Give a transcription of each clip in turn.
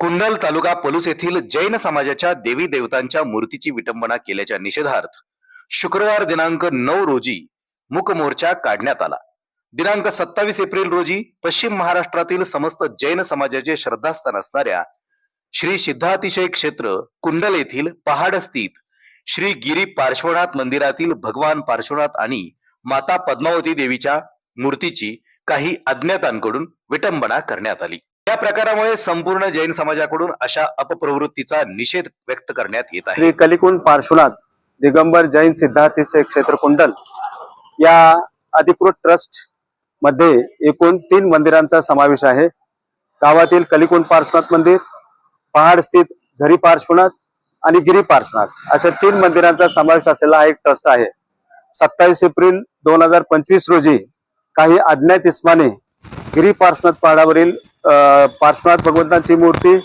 कुंडल तालुका पलूस येथील जैन समाजाच्या देवी देवतांच्या मूर्तीची विटंबना केल्याच्या निषेधार्थ शुक्रवार दिनांक नऊ रोजी मुक मोर्चा काढण्यात आला. दिनांक सत्तावीस एप्रिल रोजी पश्चिम महाराष्ट्रातील समस्त जैन समाजाचे श्रद्धास्थान असणाऱ्या श्री सिद्धातिशय क्षेत्र कुंडल येथील पहाड स्थित श्री गिरी पार्श्वनाथ मंदिरातील भगवान पार्श्वनाथ आणि माता पद्मावती देवीच्या मूर्तीची काही अज्ञातांकडून विटंबना करण्यात आली. या प्रकारामुळे संपूर्ण जैन समाजाकडून अशा अपप्रवृत्तीचा निषेध व्यक्त करण्यात येत आहे. श्री कलिकुंड पार्श्वनाथ दिगंबर जैन सिद्धार्थीचे क्षेत्र कुंडल या अधिकृत ट्रस्टमध्ये एकूण तीन मंदिरांचा समावेश आहे. गावातील कलिकुंड पार्श्वनाथ मंदिर पहाड स्थित झरी पार्श्वनाथ आणि गिरी पार्श्वनाथ अशा तीन मंदिरांचा समावेश असलेला हा एक ट्रस्ट आहे. सत्तावीस एप्रिल दोन हजार पंचवीस रोजी काही अज्ञात इस्माने गिरी पार्श्वनाथ पहाडावरील पार्श्वनाथ भगवंतांची मूर्ती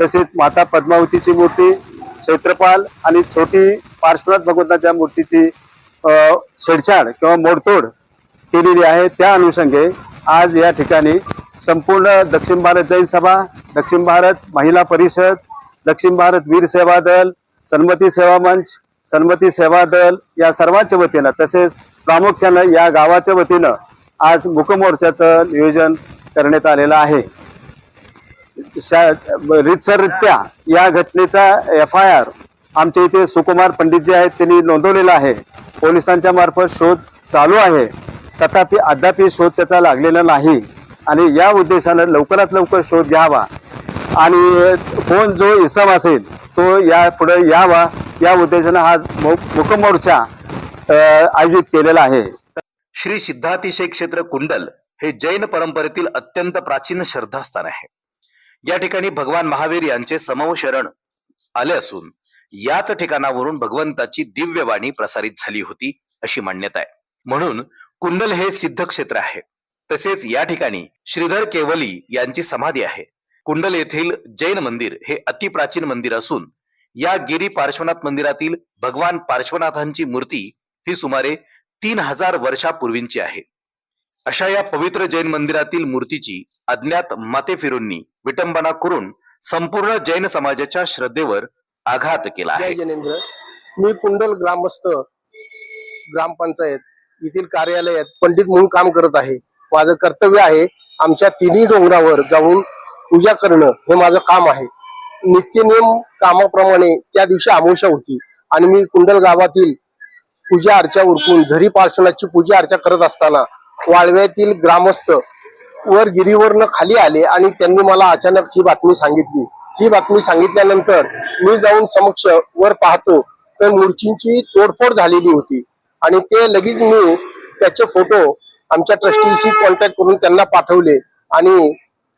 तसेच माता पद्मावतीची मूर्ती क्षेत्रपाल आणि छोटी पार्श्वनाथ भगवंताच्या मूर्तीची छेडछाड किंवा मोडतोड केलेली आहे. त्या अनुषंगे आज या ठिकाणी संपूर्ण दक्षिण भारत जैन सभा दक्षिण भारत महिला परिषद दक्षिण भारत वीर सेवा दल सन्मती सेवा मंच सन्मती सेवा दल या सर्वांच्या वतीनं तसेच प्रामुख्यानं या गावाच्या वतीनं आज मुकमोर्चाचं नियोजन करण्यात आलेलं आहे. रीतसररित्या या घटनेचा एफ आय आर आमच्या इथे सुकुमार पंडित जे आहेत त्यांनी नोंदवलेला आहे. पोलिसांच्या मार्फत शोध चालू आहे. तथापि अद्याप शोध त्याचा लागलेला नाही. आणि या उद्देशानं लवकरात लवकर शोध घ्यावा. आणि कोण जो इसम असेल तो या पुढे यावा. या उद्देशानं हा मुकमोर्चा आयोजित केलेला आहे. श्री सिद्धातिशय क्षेत्र कुंडल हे जैन परंपरेतील अत्यंत प्राचीन श्रद्धास्थान आहे. या ठिकाणी भगवान महावीर यांचे समव शरण आले असून याच ठिकाणावरून भगवंताची दिव्यवाणी प्रसारित झाली होती अशी मान्यता आहे. म्हणून कुंडल हे सिद्ध क्षेत्र आहे. तसेच या ठिकाणी श्रीधर केवली यांची समाधी आहे. कुंडल येथील जैन मंदिर हे अतिप्राचीन मंदिर असून या गिरी पार्श्वनाथ मंदिरातील भगवान पार्श्वनाथांची मूर्ती ही सुमारे तीन हजार वर्षापूर्वींची आहे. अशा या पवित्र जैन मंदिरातील मूर्तीची अज्ञात मातेफिरूंनी विटंबना करून संपूर्ण जैन समाजाच्या श्रद्धेवर आघात केला जय जनेंद्र मी कुंडल ग्रामस्थ ग्रामपंचायत येथील कार्यालयात पंडित म्हणून काम करत आहे. माझं कर्तव्य आहे आमच्या तिन्ही डोंगरावर जाऊन पूजा करणं हे माझं काम आहे. नित्यनेम कामाप्रमाणे त्या दिवशी आमोशा होती आणि मी कुंडल गावातील पूजा अर्चा उरकून झरी पार्श्वनाथची पूजा अर्चा करत असताना वाळव्यातील ग्रामस्थ वर गिरीवरनं खाली आले आणि त्यांनी मला अचानक ही बातमी सांगितली. ही बातमी सांगितल्यानंतर मी जाऊन समक्ष वर पाहतो तर मूर्तींची तोडफोड झालेली होती. आणि ते लगेच मी त्याचे फोटो आमच्या ट्रस्टीशी कॉन्टॅक्ट करून त्यांना पाठवले आणि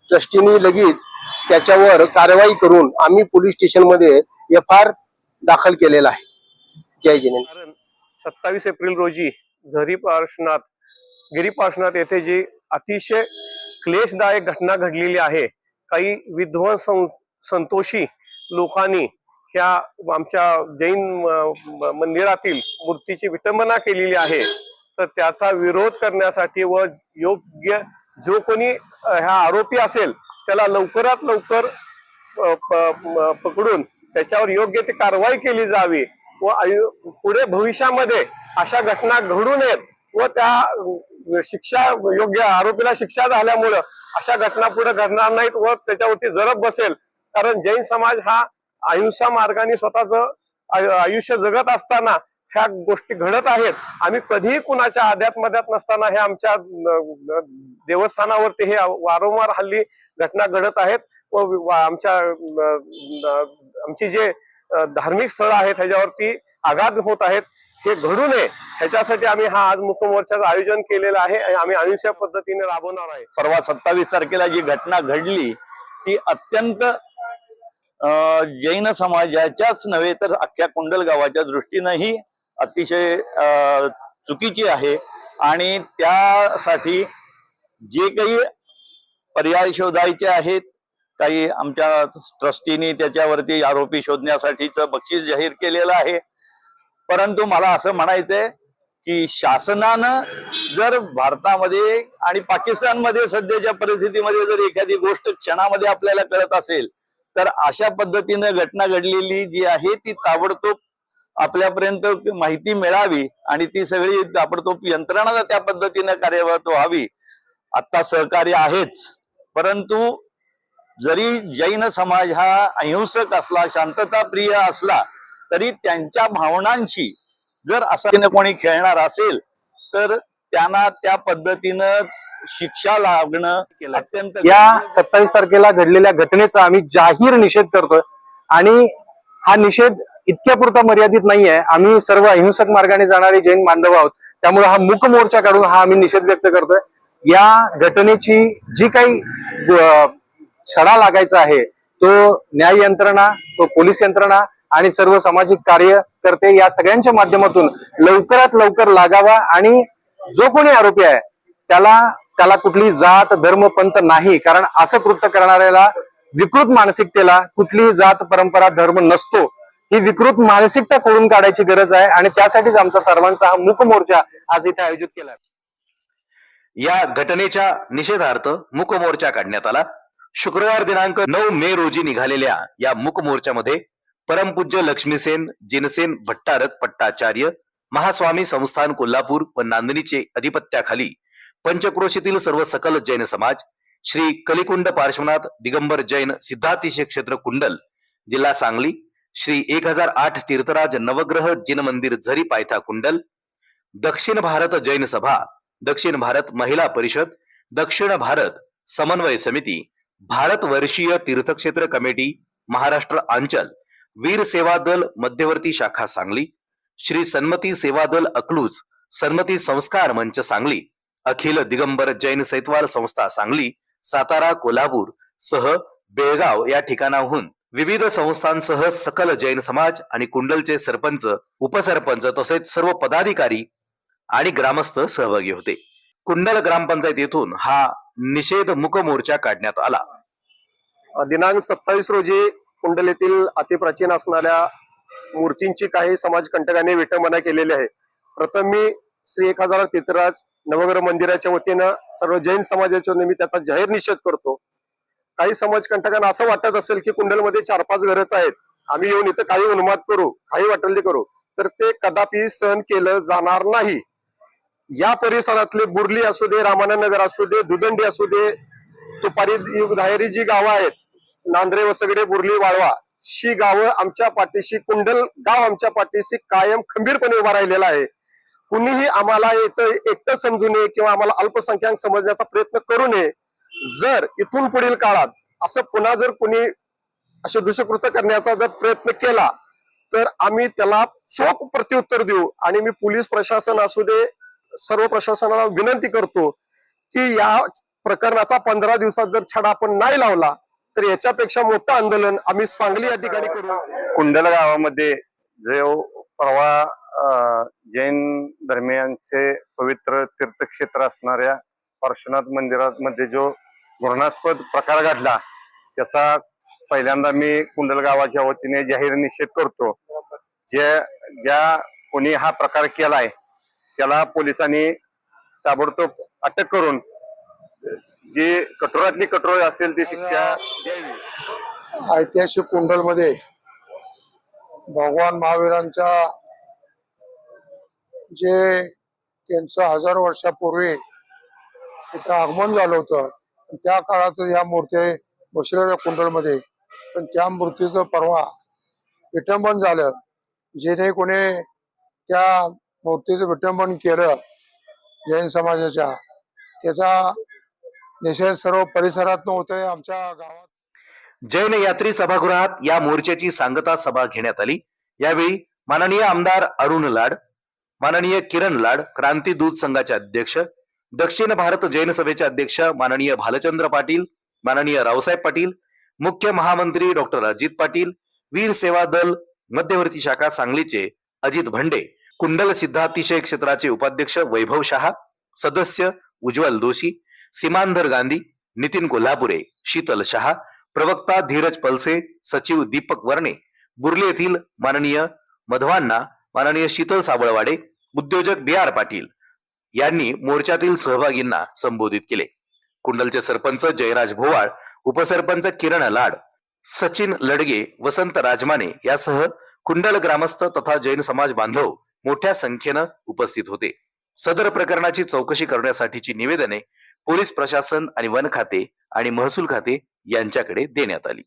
ट्रस्टीनी लगेच त्याच्यावर कारवाई करून आम्ही पोलीस स्टेशनमध्ये एफ आर दाखल केलेला आहे. जय जिने सत्तावीस एप्रिल रोजी झरी पार्श्वनाथ गिरीपासनाथ येथे जी अतिशय क्लेशदायक घटना घडलेली आहे काही विध्वंस सं- संतोषी लोकांनी ह्या आमच्या जैन म- मंदिरातील मूर्तीची विटंबना केलेली आहे. तर त्याचा विरोध करण्यासाठी व योग्य जो कोणी ह्या आरोपी असेल त्याला लवकरात लवकर प- पकडून त्याच्यावर योग्य ती कारवाई केली जावी व आयु पुढे भविष्यामध्ये अशा घटना घडू नयेत व त्या शिक्षा योग्य आरोपीला शिक्षा झाल्यामुळं अशा घटना पुढे घडणार नाहीत व त्याच्यावरती जरब बसेल. कारण जैन समाज हा अहिंसा मार्गाने स्वतःच आयुष्य जगत असताना ह्या गोष्टी घडत आहेत. आम्ही कधीही कुणाच्या आध्यात मध्यात नसताना हे आमच्या देवस्थानावरती हे वारंवार हल्ली घटना घडत आहेत व आमच्या आमची जे धार्मिक स्थळं आहेत ह्याच्यावरती आघात होत आहेत. हे घडू नये. ह्याच्यासाठी आम्ही हा आज मुकमोर्चाचं आयोजन केलेलं आहे आणि आम्ही अहिंसा पद्धतीने राबवणार आहे. परवा सत्तावीस तारखेला जी घटना घडली ती अत्यंत जैन समाजाच्याच नव्हे तर अख्ख्या कुंडल गावाच्या दृष्टीनंही अतिशय चुकीची आहे. आणि त्यासाठी जे काही पर्याय शोधायचे आहेत काही आमच्या ट्रस्टीनी त्याच्यावरती आरोपी शोधण्यासाठीचं बक्षीस जाहीर केलेलं आहे. परंतु मला असं म्हणायचंय की शासनानं जर भारतामध्ये आणि पाकिस्तानमध्ये सध्याच्या परिस्थितीमध्ये जर एखादी गोष्ट क्षणामध्ये आपल्याला कळत असेल तर अशा पद्धतीनं घटना घडलेली जी आहे ती ताबडतोब आपल्यापर्यंत माहिती मिळावी आणि ती सगळी ताबडतोब यंत्रणा त्या पद्धतीनं कार्यरत व्हावी. आता सहकार्य आहेच परंतु जरी जैन समाज हा अहिंसक असला शांतताप्रिय असला तरी त्यांच्या भावनांशी जर असं कोणी खेळणार असेल तर त्यांना त्या पद्धतीनं शिक्षा लागणं अत्यंत या सत्तावीस तारखेला घडलेल्या घटनेचा आम्ही जाहीर निषेध करतोय. आणि हा निषेध इतक्या पुरता मर्यादित नाहीये. आम्ही सर्व अहिंसक मार्गाने जाणारे जैन बांधव आहोत. त्यामुळे हा मूक मोर्चा काढून हा आम्ही निषेध व्यक्त करतोय. या घटनेची जी काही छडा लागायचा आहे तो न्याय यंत्रणा तो पोलीस यंत्रणा आणि सर्व सामाजिक कार्यकर्ते या सगळ्यांच्या माध्यमातून लवकरात लवकर लागावा आणि जो कोणी आरोपी आहे त्याला त्याला कुठली जात धर्म पंथ नाही. कारण असं कृत्य करणाऱ्याला विकृत मानसिकतेला कुठली जात परंपरा धर्म नसतो. ही विकृत मानसिकता कोडून काढायची गरज आहे आणि त्यासाठीच आमचा सर्वांचा हा मूक मोर्चा आज इथे आयोजित केला. या घटनेच्या निषेधार्थ मूक मोर्चा काढण्यात आला. शुक्रवार दिनांक नऊ मे रोजी निघालेल्या या मूक मोर्चामध्ये परमपूज्य लक्ष्मीसेन जिनसेन भट्टारक पट्टाचार्य महास्वामी संस्थान कोल्हापूर व नांदणीचे अधिपत्याखाली पंचक्रोशीतील सर्व सकल जैन समाज श्री कलिकुंड पार्श्वनाथ दिगंबर जैन सिद्धातिशय क्षेत्र कुंडल जिल्हा सांगली श्री एक हजार आठ तीर्थराज नवग्रह जिन मंदिर झरी पायथा कुंडल दक्षिण भारत जैन सभा दक्षिण भारत महिला परिषद दक्षिण भारत समन्वय समिती भारत वर्षीय तीर्थक्षेत्र कमिटी महाराष्ट्र अंचल वीर सेवा दल मध्यवर्ती शाखा सांगली. श्री सन्मती सेवा दल अकलूज सन्मती संस्कार मंच सांगली. अखिल दिगंबर जैन सैतवाल संस्था सांगली. सातारा कोल्हापूर सह बेळगाव या ठिकाणाहून विविध संस्थांसह सकल जैन समाज आणि कुंडलचे सरपंच उपसरपंच तसेच सर्व पदाधिकारी आणि ग्रामस्थ सहभागी होते. कुंडल ग्रामपंचायत येथून हा निषेध मुक मोर्चा काढण्यात आला. दिनांक सत्तावीस रोजी कुंडलीतील अतिप्राचीन असणाऱ्या मूर्तींची काही समाजकंटकांनी विटंबना केलेली आहे. प्रथम मी श्री एक हजार तीर्थराज नवग्रह मंदिराच्या वतीनं सर्व जैन समाजाच्या वतीने मी त्याचा जाहीर निषेध करतो. काही समाजकंटकांना असं वाटत असेल की कुंडलमध्ये चार पाच घरच आहेत. आम्ही येऊन इथं काही उन्माद करू काही वाटेल ते करू. तर ते कदापि सहन केलं जाणार नाही. या परिसरातले बुर्ली असू दे रामानंद नगर असू दे दुदंडी असू दे तुपारी धायरी जी गावं आहेत नांद्रे वसगडे बुर्ली वाळवा ही गावं आमच्या पाठीशी कुंडल गाव आमच्या पाठीशी कायम खंबीरपणे उभा राहिलेला आहे. कुणीही आम्हाला इथं एकटं समजू नये किंवा आम्हाला अल्पसंख्याक समजण्याचा प्रयत्न करू नये जर इथून पुढील काळात असं पुन्हा जर कुणी असे दुष्कृत करण्याचा जर प्रयत्न केला तर आम्ही त्याला चोख प्रत्युत्तर देऊ आणि मी पोलीस प्रशासन असू दे सर्व प्रशासनाला विनंती करतो की या प्रकरणाचा पंधरा दिवसात जर छडा आपण नाही लावला तर याच्यापेक्षा मोठं आंदोलन आम्ही सांगली या ठिकाणी करू. कुंडल गावामध्ये जो परवा जैन धर्मियांचे पवित्र तीर्थक्षेत्र असणाऱ्या पार्श्वनाथ मंदिरामध्ये जो घृणास्पद प्रकार घडला त्याचा पहिल्यांदा मी कुंडल गावाच्या वतीने जाहीर निषेध करतो. जे ज्या कोणी हा प्रकार केलाय त्याला पोलिसांनी ताबडतोब अटक करून जे कठोरातली कठोर असेल ती शिक्षा द्यावी. ऐतिहासिक कुंडलमध्ये भगवान महावीरांच्या जे त्यांचं हजार वर्षापूर्वी तिथं आगमन झालं होतं त्या काळात या मूर्ती बसलेल्या कुंडलमध्ये पण त्या मूर्तीचं परवा विटंबन झालं. जेणे कोणी त्या मूर्तीचं विटंबन केलं जैन समाजाच्या त्याचा निषेध सर्व परिसरात होतोय आमच्या गावात. जैन यात्री सभागृहात या मोर्चाची सांगता सभा घेण्यात आली. यावेळी माननीय आमदार अरुण लाड माननीय किरण लाड क्रांती दूध संघाचे अध्यक्ष दक्षिण भारत जैन सभेचे अध्यक्ष माननीय भालचंद्र पाटील माननीय रावसाहेब पाटील मुख्य महामंत्री डॉक्टर अजित पाटील वीर सेवा दल मध्यवर्ती शाखा सांगलीचे अजित भंडे कुंडल सिद्धातिशय क्षेत्राचे उपाध्यक्ष वैभव शहा सदस्य उज्ज्वल दोशी सीमांधर गांधी नितीन कोल्हापुरे शीतल शहा प्रवक्ता धीरज पलसे सचिव दीपक वर्णे बुर्ले येथील माननीय मधवांना माननीय शीतल साबळवाडे उद्योजक बी आर पाटील यांनी मोर्चातील सहभागींना संबोधित केले. कुंडलचे सरपंच जयराज भोवाळ उपसरपंच किरण लाड सचिन लडगे वसंत राजमाने यासह कुंडल ग्रामस्थ तथा जैन समाज बांधव मोठ्या संख्येनं उपस्थित होते. सदर प्रकरणाची चौकशी करण्यासाठीची निवेदने पोलीस प्रशासन आणि वन खाते आणि महसूल खाते यांच्याकडे देण्यात आली.